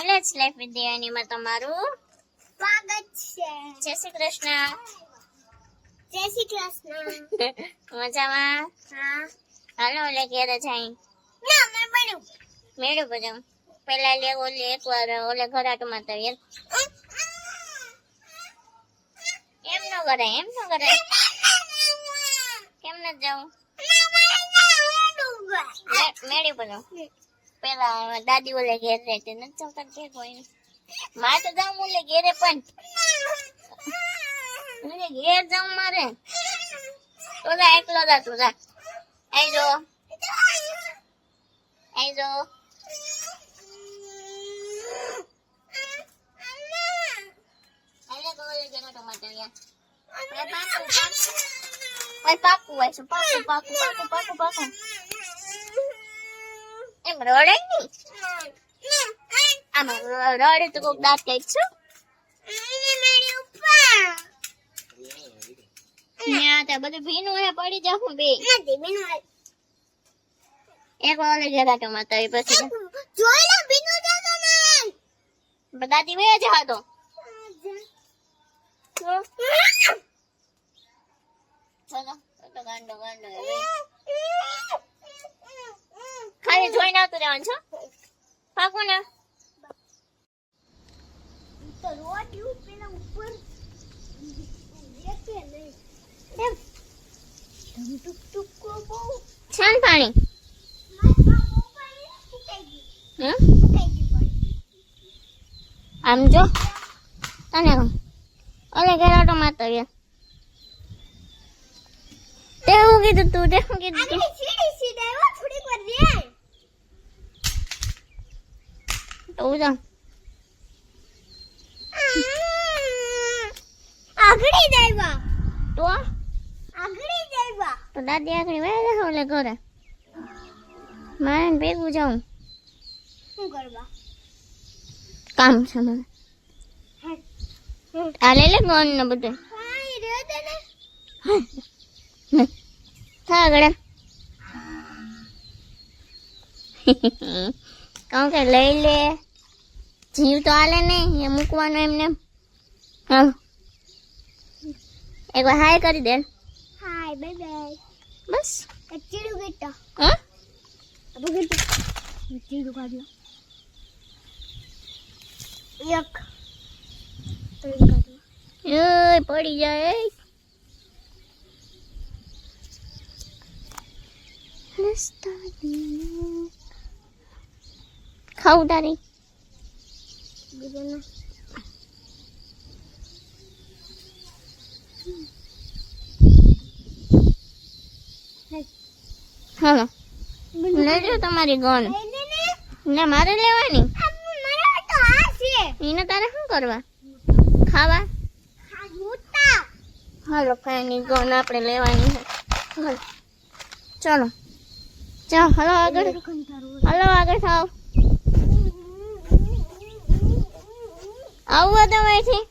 Village life વિદ્યાનીમાં તમારું સ્વાગત છે જય શ્રી કૃષ્ણ જય શ્રી કૃષ્ણ મજામાં હા હાલો ઓલે ઘેરે જાય ના મેં બન્યું મેળું બધું પેલા લે ઓલે એક વાર ઓલે ઘરાટમાં તો એમ એમ ન કરાય એમ ન કરાય કેમ ન જાઉં મે- મેળી બધું પેલા દાદી ઓલે ઘેર રહેતી નથી ચાલતા ઘેર કોઈ મારે તો જાઉં ઓલે ઘેરે પણ. ઓલે ઘેર જાઉં મારે. તો જા, એકલો જા તું, જા. આઈ જો આઈ જો આલે તો પાકું પાકું. ટમાટર યાર એ પાકું પાકું ઓય પાકું હોય છે પાકું પાકું પાકું પાકું પાકું એમ રડે નહીં. આમાં રડે તો કોક દાંત કંઈક છું. ત્યાં ત્યાં બધું ભીનું હે પડી જાઉં બે. એક વાર ઓલે ઘેર ટમાટર એ પછી જોઈ લો બીનું જતો નહીં? દાદી વયા જા તો ચલો તો ગાંડો ગાંડો ખાલી જોઈને આવતું રહેવાનું છો પાકું ને. તો રોડ યુ પેલા ઉપર દેખે નહીં. એમ. ટુક ટુક કો બહુ છાન પાણી? મારા મોબાઈલ ફૂટાઈ ગયું હમ? ફૂટાઈ ગયું પણ આમ જો. તને ઓલે ઘેર ઓટો મારતો ગયા તે હું કીધું તું? તે હું કીધું તું? આગળ સીડી થોડીક વાર રે. તો હું જાઉં આગળી જાયવા તો? આગળી જાયવા તો દાદી આગળી વયા જા ઓલે ઘરે. મારે ભેગું જાઉં શું કરવા? કામ છે મને. આ લઈ લે ગોન ને બધું. હા ગળે કહું કે લઈ લે. જીવ તો હાલે નહીં એ મૂકવાનો એમને એમ. હા એક વાર હાય કરી દે હાય બાય બાય બસ ચીડું ગીતો હા અબુ ગીતો ચીડું કાઢ્યો એક ત્રણ કાઢ્યો એ પડી જાય ખાવું તારી બીજો ના હાલો લઈ તમારી ગન ને મારે લેવાની એને તારે શું કરવા ખાવા હલો હાલો કઈ ગન આપણે લેવાની છે હાલો ચાલો ચાલો હલો આગળ હાલો આગળ થાવ આવું હતું અહીંથી.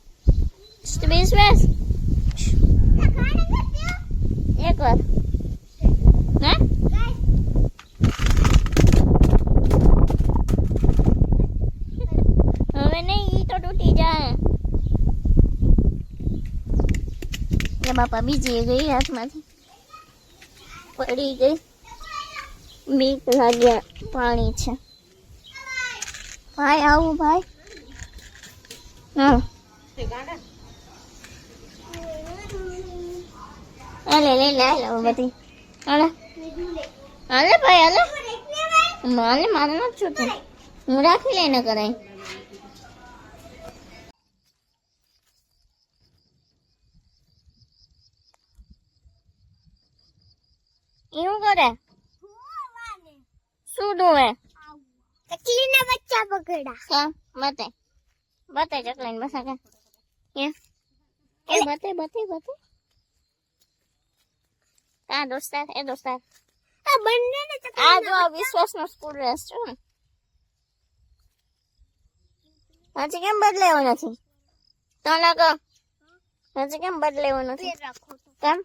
બેસ બેસ એક વાર. હે? હવે નહીં, ઈ તો તૂટી જાય. એ બાપા, બીજી ગઈ હાથમાંથી. પડી ગઈ. બીક લાગ્યા. પાણી છે. ભાઈ, આવું ભાઈ. હા. લઈ લે બધી. હાલે. ભાઈ મારે મારે છૂટું હું રાખી લઈને કરાય એવું કરે? શું ડોવે? ચકલીના બચ્ચા પકડા કેમ બતે બતે ચકલાઈને બસા કે. એ બતે બતે બતે કા દોસ્તાર એ દોસ્તાર. આ બંનેને આ જો વિશ્વાસનો સ્કૂલ ડ્રેસ છે ને હજી કેમ બદલાયો નથી? તને કહો હજી કેમ બદલાયો નથી? તો. કેમ?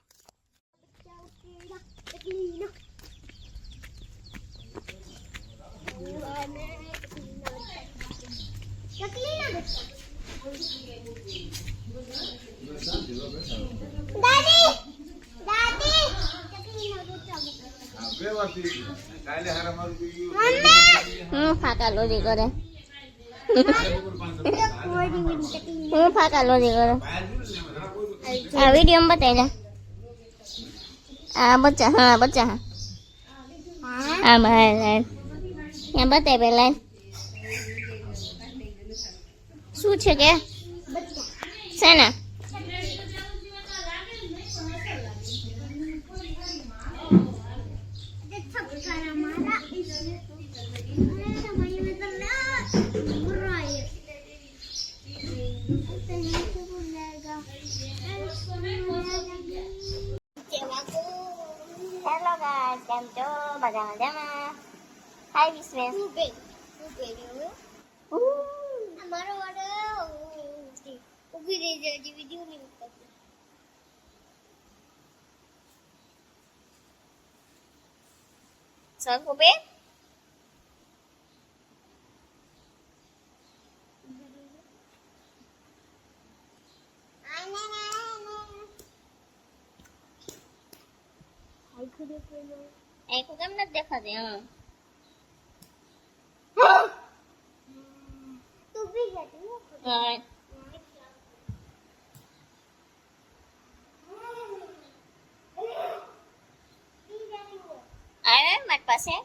ચકલીના હું ફાકા લોજી કરે? હું ફાકા લોજી કરે? આ વીડિયો બતાવી દે આ બચ્ચા હા બચ્ચા હા હા આ મારે લાઈન ત્યાં બતાવી પેલા શું છે કે? શેના હેલો ગાઈસ કેમ છો? બધા મજામાં? હાય વિશ્વેશ હું પેરી હું જાય હજી વીડિયો નહીં ઉતારતો સર કુબે આને આને આઈ ખુદે પેલો એ કો કેમ નથી દેખાતી હા તું બી જતી હો હા. આવે મારી પાસે.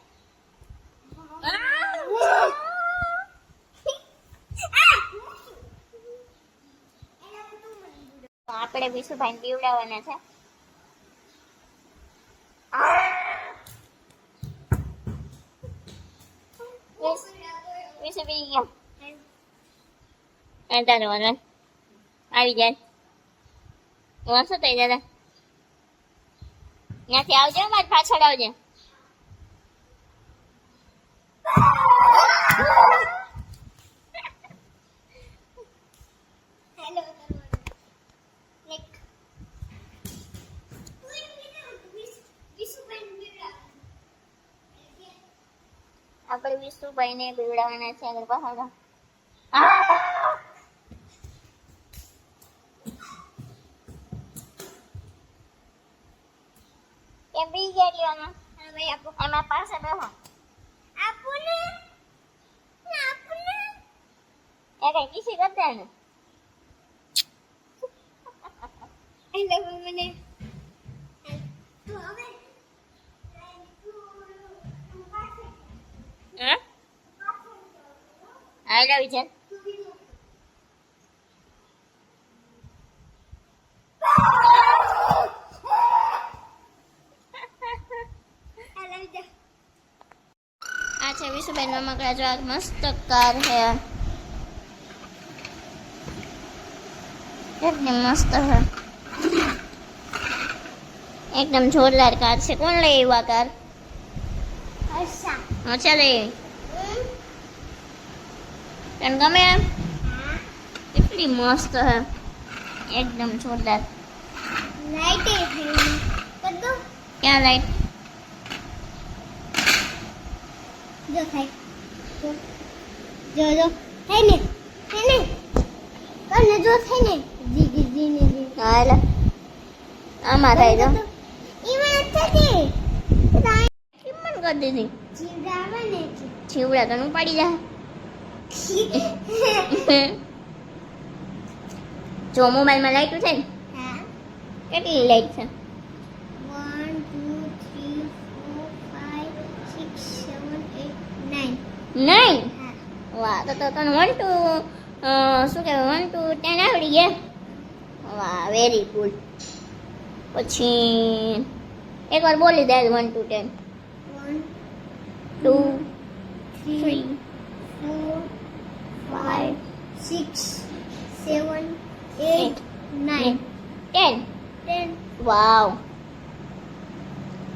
આપણે વિશુભાઈ પીવડાવવાના છે. વિશ- પી ગયા. આ તારો વાલો. આવી જાય. વાસો થઈ દાદા. ત્યાંથી આવજો મારી પાછળ આવજો. આપણે વિશુભાઈ ને પીવડાવવાના છે, આગળ પાછળ. કેમ બી ગયા લેવામાં હા, ભાઈ, આપો એમાં પાસે બેહો કઈ કિસી કરતા ને હેલો મને તો હવે હા? આવી આવી છે આ છે વિશુબેન રમકડા જો આ મસ્ત કાર હે એકદમ મસ્ત હે એકદમ જોરદાર કાર છે કોણ લઈ આવ્યું આ કાર હર્ષા મચા લઈ આવી તને ગમે એમ કેટલી મસ્ત હે એકદમ જોરદાર લાઈટ એ થઈ કદો ક્યાં લાઈટ જો થાય જો. જો જો. થાય ને થાય ને તને જો થાય ને જી જી જી ને જી. હા એટલે આમાં થાય તો. ઈમાં થતી કેમ પણ કરી દીધી? જીવડા આવે ને છીવડા તને ઉપાડી જા જો મોબાઈલમાં લાઈટ છે ને. હા. કેટલી લાઈટ છે one two three four five six seven eight nine નહીં. વાહ તો તો તને વન ટુ શું કહેવાય વન ટુ ટેન આવડી ગયા. વાહ વેરી ગુડ પછી એકવાર બોલી દે one two ten one two three four five six seven eight nine ten ten wow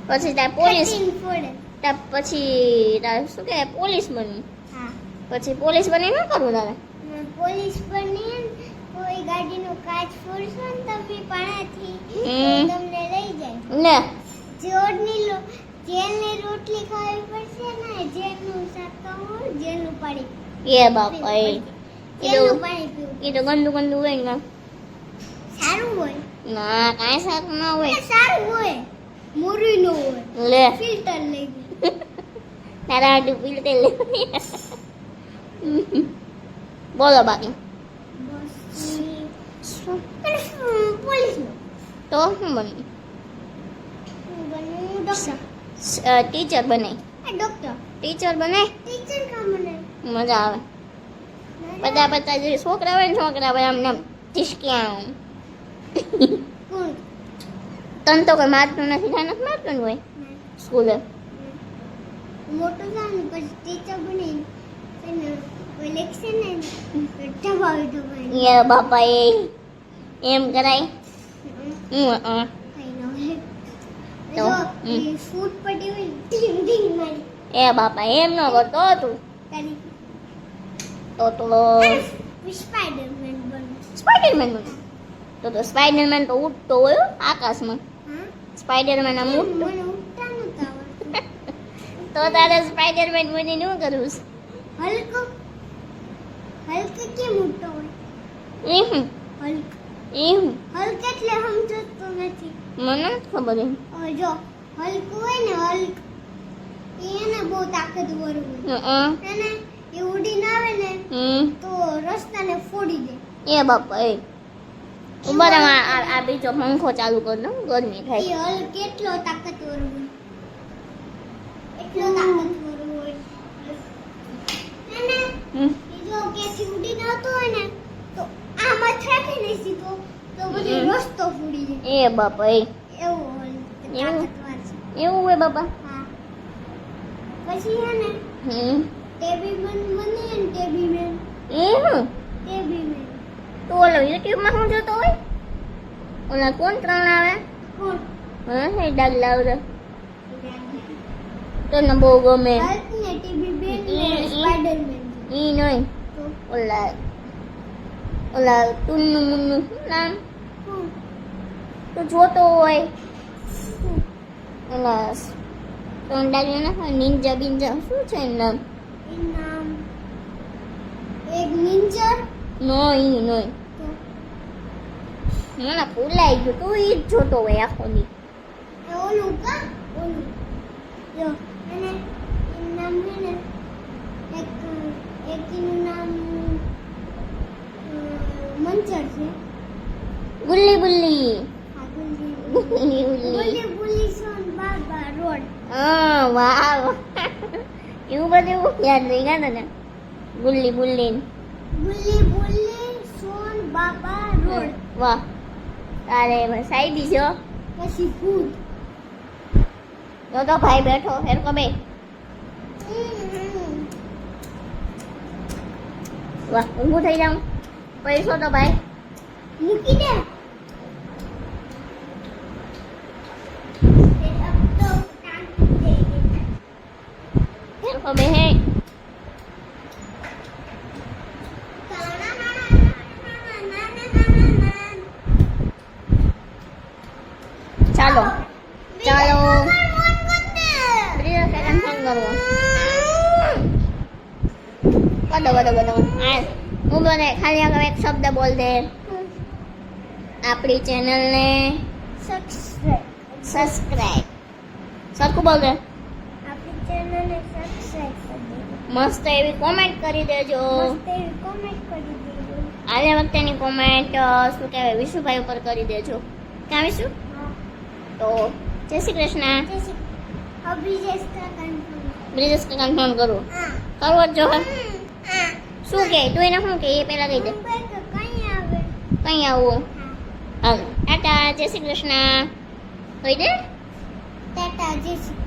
પછી ત્યાં પોલીસ તાર પછી શું કહેવાય પોલીસ બની. હા. પછી પોલીસ બની ન કરવું તારે? પોલીસ બની કોઈ ગાડીનો કાચ ફોડશો ને તમે પાણાથી તમને લઈ જાય. ને? જોડની લો જેલની રોટલી ખાવી પડશે ને જેલનું શાક ખાવું જેલનું પાણી એ બાપા એ. તેલનું પાણી પીવું. એ તો ગંદુ ગંદુ હોય ને. સારું હોય. ના કાંઈ સારું ના હોય. સારું હોય. મોરી નો હોય. લે. ફિલ્ટર લઈ તારા હાટું પીlte લે બોલો બાકી તો શું ડોક્ટર ટીચર બને ડોક્ટર ટીચર બને ટીચર કામ મને મજા આવે બધા બધા જે છોકરા હોય ને છોકરા હોય આમ ચીસક્યા તને તો કોઈ મારતું નથી તને મારતું ને હોય સ્કૂલે મોટો થાય પછી ટીચર બની લેક્ચર ને ઢબાવી ઢબાવી એ બાપા એ એમ કરાય? હું અ. કઈ ન હોય તો, ફૂટ પડી હોય ટીમ ઢીંગ મારી. એ બાપા એમ ન કરતો તું તો. તો સ્પાઈડરમેન બન. સ્પાઈડરમેન બને. તો તો સ્પાઈડરમેન તો ઉડતો હોય આકાશમાં. સ્પાઈડરમેન આમ ઉડતો. તો તારે સ્પાઈડરમેન બની શું કરવું છે? હલકો. હલકો કે મોટો હોય. એમ? હું હલક. એ હલક એટલે સમજતો નથી. મને ખબર એમ. જો હલકું હોય ને હલક એને બહુ તાકાતવર હોય. એને એ ઉડીને આવે ને તો રસ્તાને ફોડી દે. એ બાપા એ. ઊભા આ બીજો પંખો ચાલુ કરી દઉં ગરમી એ થાય હલ કેટલો તાકાત હોય એટલો તાકાતવર હોય અને હમ. એ બાપા એ. એવું? એવું? હોય બાપા? હા પછી હે ને હમ. ટેબી મેન બને ને ટેબી મેન એ હું ટેબી મેન તો ઓલો યુટ્યુબમાં હું જોતો હોય? ઓલા કોણ ત્રણ આવે? કોણ? હા ડાગ લાવડે તને બહુ ગમે હલ્ક ને ટીબી બેન ને ઈ- ઈ- સ્પાઈડરમેન ઈ નહીં તો ઓલા ઓલા ટુન્નું મુન્નું શું નામ કોણ તો જોતો હોય કોણ ઓલા ત્રણ ડાગ્યો ના નિંજા બિંજા શું છે એનું નામ એ નામ એક નિંજર નો ઈ નહીં તો મને ભૂલાઈ ગયું તું અને નામ ને એક એકનું નામ મંચર છે. ગુલ્લી બુલ્લી. ગુલ્લી બુલ્લી. સોન બાબા રોડ. હા વાહ એવું બધું યાદ નહીં ગયા તને ગુલ્લી બુલ્લી ગુલ્લી બુલ્લી સોન બાબા રોડ. વાહ. તારે સાઈ બીજો પછી ભૂત. તો તો ભાઈ બેઠો હેરકો બે વાહ ઊભું થઈ જાઉં પૈસો તો ભાઈ મૂકી દે તે અબ તો ટાંકી દે હેરકો બે હે ચાલો ચાલો ત્રીજો સેકન્ડ ફોન કરવો કદો કદો આ હું બોલે ખાલી આગળ એક શબ્દ બોલ દે. આપણી ચેનલને સબસ્ક્રાઇબ સરખું બોલ દે. આપણી ચેનલને સબસ્ક્રાઇબ મસ્ત એવી કોમેન્ટ કરી દેજો. મસ્ત એવી કોમેન્ટ કરી દેજો. આગલા વખતેની કોમેન્ટ શું કહેવાય વિશુભાઈ ઉપર કરી દેજો. ક્યાં વિશુ? તો જય શ્રી કૃષ્ણ. જય શ્રી બ્રિજેશ કન્ફર્મ કરું. કરવો જ જો હે. શું કે? તું એને શું કે? એ પહેલા કહી દે. કઈ આવે. હાલો. ટાટા, જય શ્રી કૃષ્ણ. કહી દે. ટાટા, જય શ્રી